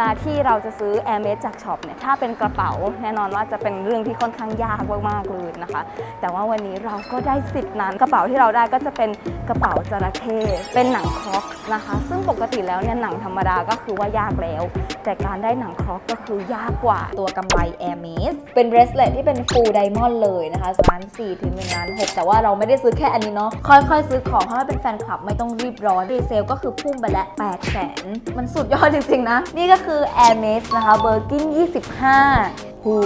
ลาที่เราจะซื้อ Air m a d จากช็อปเนี่ยถ้าเป็นกระเป๋าแน่นอนว่าจะเป็นเรื่องที่ค่อนข้างยากมากๆเลยนะคะ แต่ว่าวันนี้เราก็ได้สิทธิ์นั้น กระเป๋าที่เราได้ก็จะเป็นกระเป๋าจระเข้เป็นหนังครอกนะคะ ซึ่งปกติแล้วเนี่ยหนังธรรมดาก็คือว่ายากแล้ว แต่การได้หนังครอกก็คือยากกว่าตัวกำไร Air m a z เป็น bracelet ที่เป็น full diamond เลยนะคะล้านสี่ถึง1ล้าน6แต่ว่าเราไม่ได้ซื้อแค่อันนี้เนาะค่อยๆ ซื้อของเพราะว่าเป็นแฟนคลับไม่ต้องรีบร้อนรีเซลก็คือพุ่งไปแล้ว8แสนมันสุดยอดจริงๆนะนี่ก็คืคือ Hermes นะคะเบอร์กิ้ง25 หู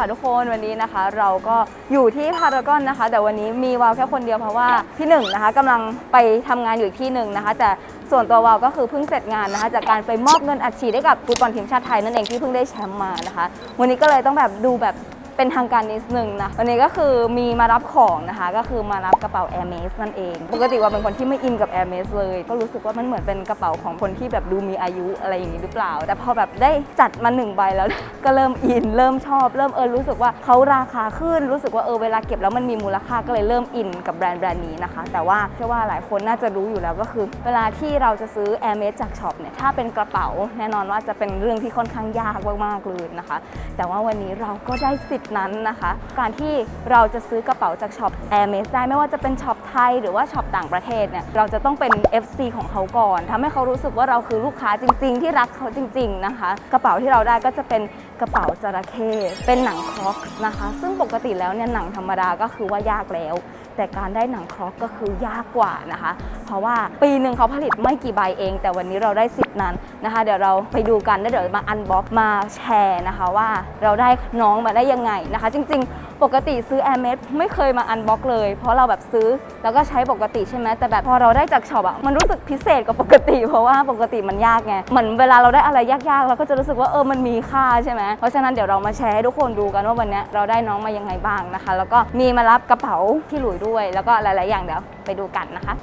ค่ะทุกคนวันนี้นะคะ เราก็อยู่ที่พารากอนนะคะ แต่วันนี้มีวาวแค่คนเดียวเพราะว่าพี่หนึ่งนะคะกำลังไปทำงานอยู่อีกที่หนึ่งนะคะ แต่ส่วนตัววาวก็คือเพิ่งเสร็จงานนะคะ จากการไปมอบเงินอัดฉีดให้กับฟุตบอลทีมชาติไทยนั่นเองที่เพิ่งได้แชมป์มานะคะ วันนี้ก็เลยต้องแบบดูแบบ เป็นทางการนิดนึงนะวันนี้ก็คือมีมารับของนะคะ ก็คือมารับกระเป๋า Air m a s นั่นเอง ปกติว่าเป็นคนที่ไม่อินกับ Air m a s เลย ก็รู้สึกว่ามันเหมือนเป็นกระเป๋าของคนที่แบบดูมีอายุอะไรอย่างนี้หรือเปล่า แต่พอแบบได้จัดมาหนึ่งใบแล้ว ก็เริ่มอิน เริ่มชอบ เริ่มเออรู้สึกว่าเขาราคาขึ้น รู้สึกว่าเออเวลาเก็บแล้วมันมีมูลค่าก็เลยเริ่มอินกับแบรนด์แบรนด์นี้นะคะ แต่ว่าเชื่อว่าหลายคนน่าจะรู้อยู่แล้วก็คือ เวลาที่เราจะซื้อ Air m a d จากช็อปเนี่ยถ้าเป็นกระเป๋าแน่นอนว่าจะเป็นเรื่องที่ค่อนข้างยากมากๆเลยนะคะ แต่ว่าวันนี้เราก็ได้สิทธิ์นั้นนะคะ การที่เราจะซื้อกระเป๋าจากช็อป Air m a d ได้ไม่ว่าจะเป็นช็อปไทยหรือว่าช็อปต่างประเทศเนี่ยเราจะต้องเป็น FC ของเขาก่อนทำให้เขารู้สึกว่าเราคือลูกค้าจริง ๆ ที่รักเขาจริง ๆนะคะ กระเป๋าที่เราได้ก็จะเป็นกระเป๋าจระเข้เป็นหนังครอกนะคะ ซึ่งปกติแล้วเนี่ยหนังธรรมดาก็คือว่ายากแล้ว แต่การได้หนังครอกก็คือยากกว่านะคะ เพราะว่าปีหนึ่งเขาผลิตไม่กี่ใบเอง แต่วันนี้เราได้สิบนั้นนะคะ เดี๋ยวเราไปดูกันแล้วเดี๋ยวมาอันบ็อกมาแชร์นะคะ ว่าเราได้น้องมาได้ยังไงนะคะ จริง ๆ ปกติซื้อ Air m a d ไม่เคยมาอันบ็อกเลย เพราะเราแบบซื้อแล้วก็ใช้ปกติใช่ไหมแต่แบบพอเราได้จากช็อปอะมันรู้สึกพิเศษกว่าปกติ เพราะว่าปกติมันยากไงเหมือนเวลาเราได้อะไรยากๆเราก็จะรู้สึกว่าเออมันมีค่าใช่ไหมเพราะฉะนั้นเดี๋ยวเรามาแชร์ให้ทุกคนดูกันว่าวันนี้เราได้น้องมายังไงบ้างนะคะ แล้วก็มีมารับกระเป๋าที่หลุยด้วย แล้วก็หลาย ๆ อย่างเดี๋ยวไปดูกันนะคะ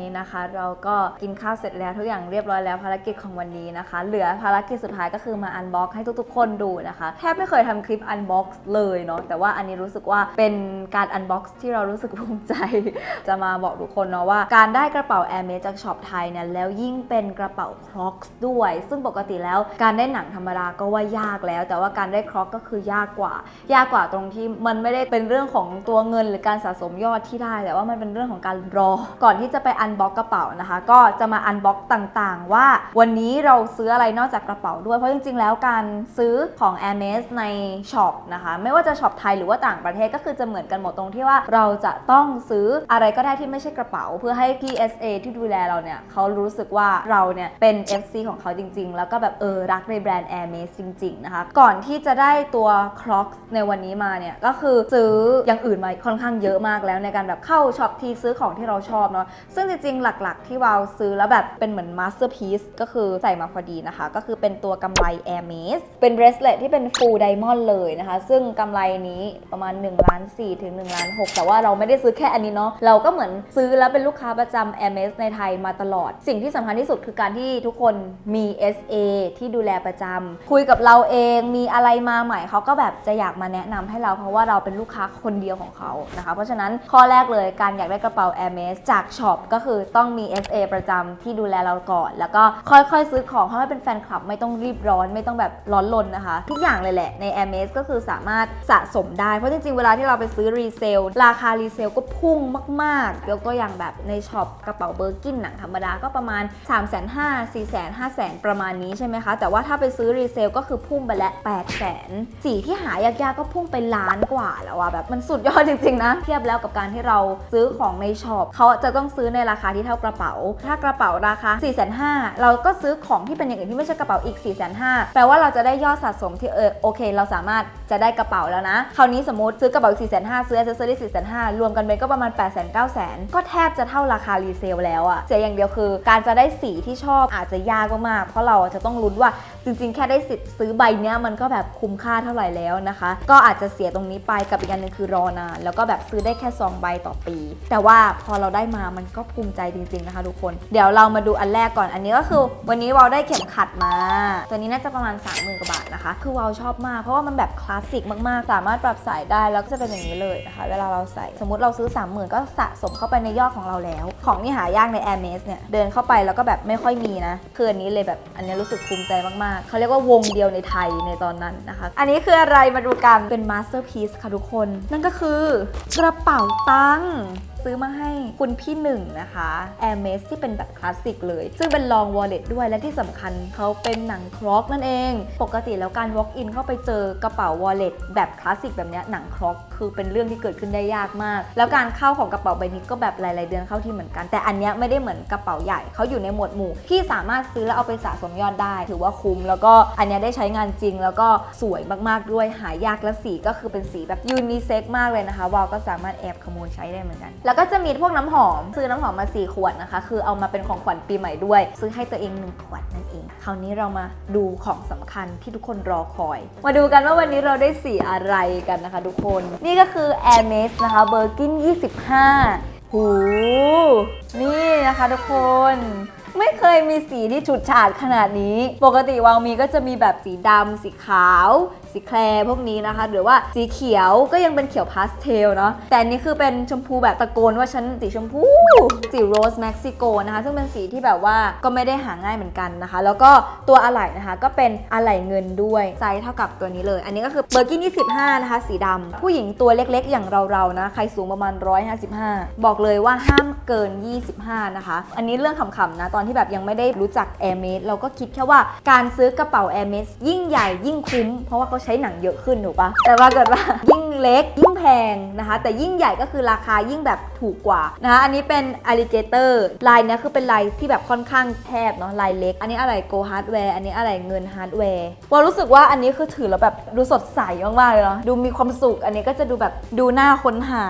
นี้นะคะ เราก็กินข้าวเสร็จแล้วทุกอย่างเรียบร้อยแล้วภารกิจของวันนี้นะคะ เหลือภารกิจสุดท้ายก็คือมาอันบ็อกให้ทุกๆ คนดูนะคะแทบไม่เคยทำคลิปอันบ็อกเลยเนาะแต่ว่าอันนี้รู้สึกว่าเป็นการอันบ็อกที่เรารู้สึกภูมิใจ จะมาบอกทุกคนเนาะว่า การได้กระเป๋า Air m a d จากช็อปไทยเนี่ยแล้วยิ่งเป็นกระเป๋าครอกด้วย ซึ่งปกติแล้วการได้หนังธรรมดาก็ว่ายากแล้ว แต่ว่าการได้ครอกก็คือยากกว่า ยากกว่าตรงที่มันไม่ได้เป็นเรื่องของตัวเงินหรือการสะสมยอดที่ได้ แต่ว่ามันเป็นเรื่องของการรอ ก่อนที่จะไปอันบ็อกกระเป๋านะคะ ก็จะมาอันบ็อกต่างๆ ว่าวันนี้เราซื้ออะไรนอกจากกระเป๋าด้วย เพราะจริงๆ แล้วการซื้อของ a i r m a s ในช็อปนะคะ ไม่ว่าจะช็อปไทยหรือว่าต่างประเทศก็คือจะเหมือนกันหมดตรงที่ว่าเราจะต้องซื้ออะไรก็ได้ที่ไม่ใช่กระเป๋า เพื่อให้ PSA ที่ดูแลเราเนี่ยเขารู้สึกว่าเราเนี่ยเป็น FC ของเขาจริง ๆ แล้วก็แบบเออรักในแบรนด์ Air m a s จริง ๆ นะคะ ก่อนที่จะได้ตัว Crocs ในวันนี้มาเนี่ยก็คือซื้ออย่างอื่นมาค่อนข้างเยอะมากแล้วในการแบบเข้าช็อปทีซื้อของที่เราชอบเนาะซึ่งจจริงๆหลักๆ ที่วาวซื้อแล้วแบบเป็นเหมือน masterpiece ก็คือใส่มาพอดีนะคะ ก็คือเป็นตัวกำไร Air m a z เป็น bracelet ที่เป็น full diamond เลยนะคะ ซึ่งกำไรนี้ประมาณ1ล้าน4ถึง1ล้าน6แต่ว่าเราไม่ได้ซื้อแค่อันนี้เนาะเราก็เหมือนซื้อแล้วเป็นลูกค้าประจำ Air m a z ในไทยมาตลอด สิ่งที่สำคัญที่สุดคือการที่ทุกคนมี SA ที่ดูแลประจำคุยกับเราเองมีอะไรมาใหม่เขาก็แบบจะอยากมาแนะนำให้เราเพราะว่าเราเป็นลูกค้าคนเดียวของเขานะคะ เพราะฉะนั้นข้อแรกเลยการอยากได้กระเป๋า Air m a z จากช็อปก็คือต้องมี SA ประจำที่ดูแลเราก่อน แล้วก็ค่อยๆซื้อของเพราะว่าเป็นแฟนคลับไม่ต้องรีบร้อนไม่ต้องแบบร้อนรนนะคะ ทุกอย่างเลยแหละใน a m a z ก็คือสามารถสะสมได้ เพราะจริงๆ เวลาที่เราไปซื้อรีเซลราคารีเซลก็พุ่งมากๆแล้วอย่างแบบในช็อปกระเป๋าเบอร์กินหนังธรรมดาก็ประมาณ 3 5 0 0 0 0 4 0 0 0 0 5 0 0 0 ประมาณนี้ใช่ไหมคะ แต่ว่าถ้าไปซื้อรีเซลก็คือพุ่งไปและ 8 0 0 0 0สีที่หายากๆก็พุ่งไปล้านกว่าแล้วอะแบบมันสุดยอดจริงๆนะเทียบแล้วกับการที่เราซื้อของในช็อปเขาจะต้องซื้อในราคาคาที่เท่ากระเป๋า ถ้ากระเป๋าราคา 4 5 0 0 0เราก็ซื้อของที่เป็นอย่างอื่นที่ไม่ใช่กระเป๋าอีก 4 5 0 0 0แปลว่าเราจะได้ยอดสะสมที่เออโอเค เราสามารถจะได้กระเป๋าแล้วนะ คราวนี้สมมติซื้อกระเป๋า4 5 0 0 0ซื้ออ c เซอรี่4 5 0 0 0รวมกันเป็นก็ประมาณ8 0 0 0 0 9 0 0 0ก็แทบจะเท่าราคารีเซลแล้วอะเสียอย่างเดียวคือ การจะได้สีที่ชอบอาจจะยากมากๆเพราะเราจะต้องลุ้นว่าจริงๆ แค่ได้สิทธิ์ซื้อใบเนี้ยมันก็แบบคุ้มค่าเท่าไหร่แล้วนะคะ ก็อาจจะเสียตรงนี้ไปกับอีกอันหนึ่งคือรอนานแล้วก็แบบซื้อได้แค่ซองใบต่อปี แต่ว่าพอเราได้มามันก็ภูมิใจจริงๆนะคะทุกคนเดี๋ยวเรามาดูอันแรกก่อนอันนี้ก็คือ วันนี้วอลได้เข็มขัดมา ตัวนี้น่าจะประมาณ3 0,000กว่าบาทนะคะ คือวอลชอบมากเพราะว่ามันแบบคลาสสิกมากๆ สามารถปรับใส่ได้แล้วก็จะเป็นอย่างนี้เลยนะคะเวลาเราใส่สมมติเราซื้อ 30,000 ก็สะสมเข้าไปในยอดของเราแล้ว ของที่หายากใน a i r m e s เนี่ยเดินเข้าไปแล้วก็แบบไม่ค่อยมีนะคืออันนี้เลยแบบอันนี้รู้สึกภูมิใจมากๆเขาเรียกว่าวงเดียวในไทยในตอนนั้นนะคะ อันนี้คืออะไรมาดูกันเป็นมาสเตอร์พีซค่ะทุกคน นั่นก็คือกระเป๋าตังค์ ซื้อมาให้คุณพี่หนึ่งนะคะ Air m e s ที่เป็นแบบคลาสสิกเลย ซึ่งเป็น long wallet ด้วยและที่สำคัญเขาเป็นหนังครอกนั่นเอง ปกติแล้วการ walk in เข้าไปเจอกระเป๋า wallet แบบคลาสสิกแบบนี้หนังครอกคือเป็นเรื่องที่เกิดขึ้นได้ยากมาก แล้วการเข้าของกระเป๋าใบนี้ก็แบบหลาย ๆ เดือนเข้าที่เหมือนกัน แต่อันนี้ไม่ได้เหมือนกระเป๋าใหญ่เขาอยู่ในหมวดหมู่ที่สามารถซื้อแล้วเอาไปสะสมยอดได้ ถือว่าคุ้ม แล้วก็อันนี้ได้ใช้งานจริง แล้วก็สวยมาก ๆ ด้วยหายากและสีก็คือเป็นสีแบบยูนิเซ็กมากเลยนะคะวาวก็สามารถแอบขโมยใช้ได้เหมือนกันแแล้วก็จะมีพวกน้ำหอม ซื้อน้ำหอมมา 4 ขวดนะคะ คือเอามาเป็นของขวัญปีใหม่ด้วย ซื้อให้ตัวเอง1ขวดนั่นเอง คราวนี้เรามาดูของสำคัญที่ทุกคนรอคอย มาดูกันว่าวันนี้เราได้สีอะไรกันนะคะทุกคน นี่ก็คือ Air m e s นะคะ Birkin 25 หู นี่นะคะทุกคนไม่เคยมีสีที่ฉูดฉาดขนาดนี้ ปกติวางมีก็จะมีแบบสีดำ สีขาว สีแคลร์พวกนี้นะคะ หรือว่าสีเขียวก็ยังเป็นเขียวพาสเทลเนาะแต่อันนี้คือเป็นชมพูแบบตะโกนว่าฉันสีชมพูสีโรสเม็กซิโกนะคะซึ่งเป็นสีที่แบบว่าก็ไม่ได้หาง่ายเหมือนกันนะคะ แล้วก็ตัวอะไหล่นะคะก็เป็นอะไหล่เงินด้วยไซส์เท่ากับตัวนี้เลย อันนี้ก็คือเบอร์กิน25นะคะสีดำผู้หญิงตัวเล็กๆ อย่างเราๆนะใครสูงประมาณ 155 บอกเลยว่าห้ามเกิน 25 นะคะ อันนี้เรื่องขำๆนะตอนที่แบบยังไม่ได้รู้จัก Air m e d เราก็คิดแค่ว่าการซื้อกระเป๋า Air m e d ยิ่งใหญ่ยิ่งคุ้ม เพราะว่าเขาใช้หนังเยอะขึ้นถูกปะแต่ว่าเกิดว่ายิ่งเล็กยิ่งแพงนะคะ แต่ยิ่งใหญ่ก็คือราคายิ่งแบบถูกกว่านะคะอันนี้เป็น alligator ลายเนี้ยคือเป็นลายที่แบบค่อนข้างแคบเนาะลายเล็ก อันนี้อะไร go hardware อันนี้อะไรเงิน hardware ว่ารู้สึกว่าอันนี้คือถือแล้วแบบดูสดใสมากๆเลยเนาะดูมีความสุข อันนี้ก็จะดูแบบดูหน่าค้นหา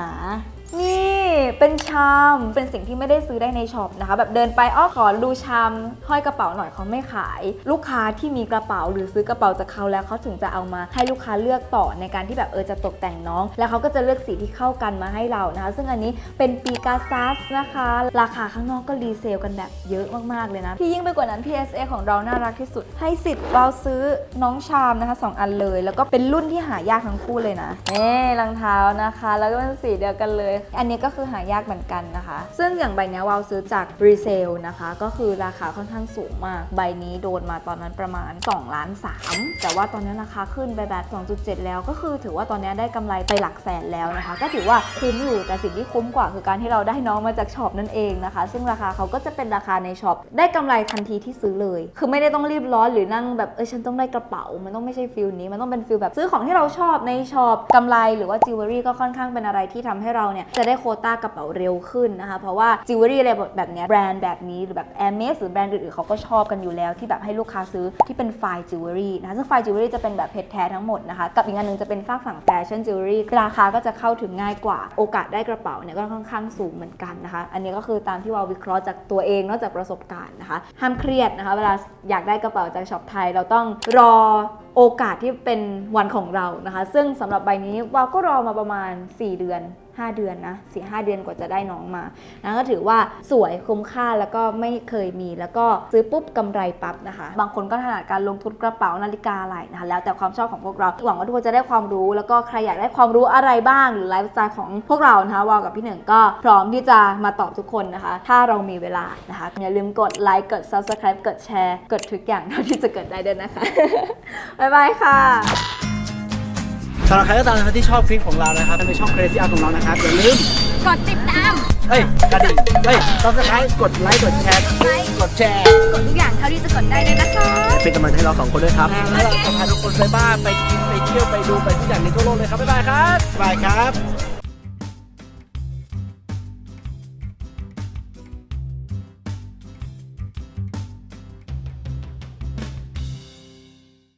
นี่ เป็นชาม เป็นสิ่งที่ไม่ได้ซื้อได้ในช็อปนะคะ แบบเดินไปอ้อขอดูชามห้อยกระเป๋าหน่อยเขาไม่ขาย ลูกค้าที่มีกระเป๋าหรือซื้อกระเป๋าจากเขาแล้วเขาถึงจะเอามาให้ลูกค้าเลือกต่อในการที่แบบเออจะตกแต่งน้อง แล้วเขาก็จะเลือกสีที่เข้ากันมาให้เรานะคะ ซึ่งอันนี้เป็นปีกาซัสนะคะ ราคาข้างนอกก็รีเซลกันแบบเยอะมากๆเลยนะที่ยิ่งไปกว่านั้น PSA ของเราน่ารักที่สุด ให้สิทธิ์เราซื้อน้องชามนะคะสองอันเลย แล้วก็เป็นรุ่นที่หายากทั้งคู่เลยนะเน่รองเท้านะคะ แล้วก็เป็นสีเดียวกันเลย อันนี้ก็คือหายากเหมือนกันนะคะ ซึ่งอย่างใบนี้วาวซื้อจากรีเซลนะคะ ก็คือราคาค่อนข้างสูงมาก ใบนี้โดนมาตอนนั้นประมาณ2ล้าน3แต่ว่าตอนนี้ราคาขึ้นไปแบบ 2.7 แล้ว ก็คือถือว่าตอนนี้ได้กำไรไปหลักแสนแล้วนะคะ ก็ถือว่าคุ้มอยู่แต่สิ่งที่คุ้มกว่าคือการที่เราได้น้องมาจากช็อปนั่นเองนะคะ ซึ่งราคาเขาก็จะเป็นราคาในช็อปได้กำไรทันทีที่ซื้อเลย คือไม่ได้ต้องรีบร้อนหรือนั่งแบบเออฉันต้องได้กระเป๋า มันต้องไม่ใช่ฟิลนี้ มันต้องเป็นฟิลแบบซื้อของที่เราชอบในช็อปกำไรหรือว่าจิวเวลรี่ก็ค่อนข้างเป็นอะไรที่ทำให้เราเนี่ยจะได้โควต้ากระเป๋าเร็วขึ้นนะคะ เพราะว่าจิวเวลรี่อะไรแบบนี้แบรนด์แบบนี้หรือแบบ a i r m e s หรือแบรนด์อื่นๆเขาก็ชอบกันอยู่แล้ว ที่แบบให้ลูกค้าซื้อที่เป็นไฟจิวเวลรี่นะคะซึ่งไฟจิวเวลรี่จะเป็นแบบเพชรแท้ทั้งหมดนะคะ กับอีกอันหนึงจะเป็นฝากฝั่งแฟชั่นจิวเวลรี่ราคาก็จะเข้าถึงง่ายกว่าโอกาสได้กระเป๋าเนี่ยก็ค่อนข้างสูงเหมือนกันนะคะ อันนี้ก็คือตามที่เราวิเคราะห์จากตัวเองนอกจากประสบการณ์นะคะห้ามเครียดนะคะเวลาอยากได้กระเป๋าจากช็อปไทย เราต้องรอโอกาสที่เป็นวันของเรานะคะ ซึ่งสำหรับใบนี้วาวก็รอมาประมาณ 4 เดือน 5 เดือนนะสี่หเดือนกว่าจะได้น้องมานะก็ถือว่าสวยคุ้มค่าแล้วก็ไม่เคยมีแล้วก็ซื้อปุ๊บกำไรปั๊บนะคะ บางคนก็ถนัดการลงทุนกระเป๋านาฬิกาอะไรนะคะแล้วแต่ความชอบของพวกเราหวังว่าทุกคนจะได้ความรู้ แล้วก็ใครอยากได้ความรู้อะไรบ้างหรือไลฟ์สไตล์ของพวกเรานะคะวาวกับพี่หนึ่งก็พร้อมที่จะมาตอบทุกคนนะคะ ถ้าเรามีเวลานะคะอย่าลืมกดไลค์กด subscribe กดแชร์กดทุกอย่างเท่าที่จะเกิดได้ด้วยนะคะบ๊ายบายค่ะ สำหรับใครก็ตามนะครับที่ชอบคลิปของเรานะครับในช่อง Crazy Art ของเรานะครับอย่าลืมกดติดตาม เฮ้ยกระดิ่งเฮ้ยต้องสไครต์กดไลค์กดแชร์กดแชร์กดทุกอย่างเท่าที่จะกดได้เลยนะคะ เป็นกำลังใจให้เราสองคนด้วยครับแล้วเราจะพาทุกคนไปบ้านไปกินไปเที่ยวไปดูไปทุกอย่างในทั่วโลกเลยครับบ๊ายบายครับบ๊ายบายครับ